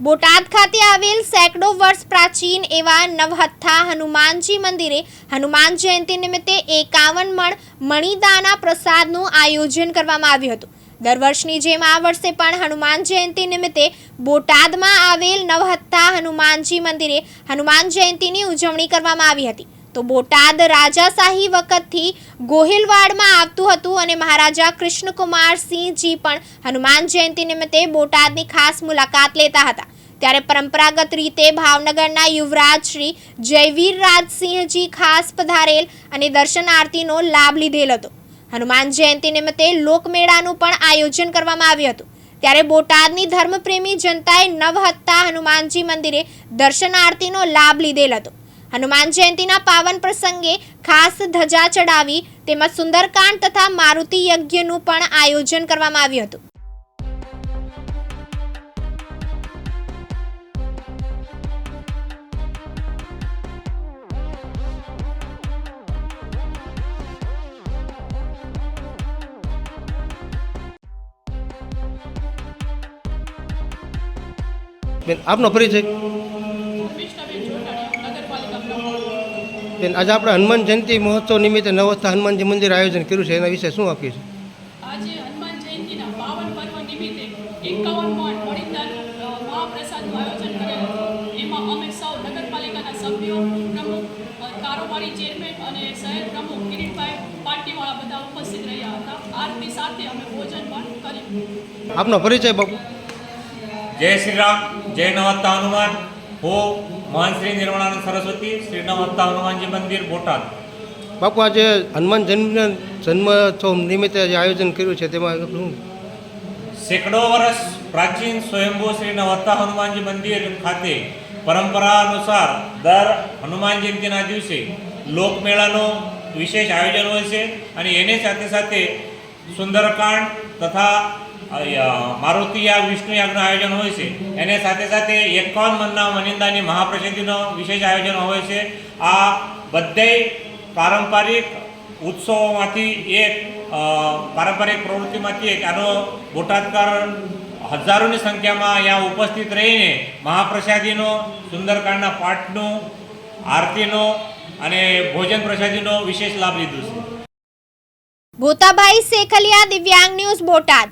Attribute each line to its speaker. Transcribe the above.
Speaker 1: બોટાદ ખાતે આવેલ સેંકડો વર્ષ પ્રાચીન એવા નવહથ્થા હનુમાનજી મંદિરે હનુમાન જયંતિ નિમિત્તે એકાવન મણ મણિદાના પ્રસાદનું આયોજન કરવામાં આવ્યું હતું. દર વર્ષની જેમ આ વર્ષે પણ હનુમાન જયંતિ નિમિત્તે બોટાદમાં આવેલ નવહથ્થા હનુમાનજી મંદિરે હનુમાન જયંતિની ઉજવણી કરવામાં આવી હતી. તો બોટાદ રાજાશાહી વખતથી ગોહિલવાડમાં આવતું હતું અને મહારાજા કૃષ્ણકુમાર સિંહજી પણ હનુમાન જયંતિ નિમિત્તે બોટાદની ખાસ મુલાકાત લેતા હતા. ત્યારે પરંપરાગત રીતે ભાવનગરના યુવરાજ શ્રી જયવીર રાજસિંહજી ખાસ પધારેલ અને દર્શન આરતીનો લાભ લીધેલ હતો. હનુમાન જયંતિ નિમિત્તે લોકમેળાનું પણ આયોજન કરવામાં આવ્યું હતું. ત્યારે બોટાદની ધર્મપ્રેમી જનતાએ નવહત્તા હનુમાનજી મંદિરે દર્શન આરતીનો લાભ લીધેલ હતો. હનુમાન જયંતિના પાવન પ્રસંગે ખાસ ધજા ચડાવી તેમજ સુંદરકાંડ તથા મારુતિ યજ્ઞનું પણ આયોજન કરવામાં આવ્યું હતું.
Speaker 2: આપનો પરિચય? બેન આજે આપણે હનુમાન જયંતિ મહોત્સવ નિમિત્તે નવસ્થા હનુમાનજી મંદિર આયોજન કર્યું છે. એના વિશે શું આપીએ છીએ?
Speaker 3: આજે હનુમાન જયંતિના પાવન પર્વ નિમિત્તે એકાવન મણ મણિદાન મહાપ્રસાદનું આયોજન કરેલ હતું. એમાં અમે સૌ નગરપાલિકાના સભ્યો પ્રમુખ કારોબારી ચેરમેન અને શહેર પ્રમુખ કિરીટભાઈ પાટીવાળા બધા ઉપસ્થિત રહ્યા હતા. આરતી સાથે અમે ભોજન પણ કર્યું.
Speaker 2: આપનો પરિચય બાપુ.
Speaker 4: જય શ્રી રામ. જય નવતા હનુમાન. હું મહાન શ્રી નિર્મળાનંદ સરસ્વતી શ્રીના નવત્તા હનુમાનજી મંદિર બોટાદ.
Speaker 2: બાપુ આજે હનુમાન જન્મ જન્મોત્સવ નિમિત્તે જે આયોજન કર્યું છે તેમાં શું?
Speaker 4: સેંકડો વર્ષ પ્રાચીન સ્વયંભૂ શ્રી નવત્તા હનુમાનજી મંદિર ખાતે પરંપરા અનુસાર દર હનુમાન જયંતિના દિવસે લોકમેળાનો વિશેષ આયોજન હોય છે અને એને સાથે સાથે સુંદરકાંડ તથા મારુતિ યાગ વિષ્ણુ યાગનું આયોજન હોય છે. એને સાથે સાથે એકાવન મનના મનિંદાની મહાપ્રસિદ્ધિનો વિશેષ આયોજન હોય છે. આ બધે પારંપરિક ઉત્સવોમાંથી એક પારંપરિક પ્રવૃત્તિમાંથી એક. આનો બોટાદકર હજારોની સંખ્યામાં અહીંયા ઉપસ્થિત રહીને મહાપ્રસાદીનો, સુંદરકાંડના પાઠનો, આરતીનો અને ભોજન પ્રસાદીનો વિશેષ લાભ લીધો છે.
Speaker 1: ભૂતાભાઈ સેખલિયા દિવ્યાંગ ન્યૂઝ, બોટાદ.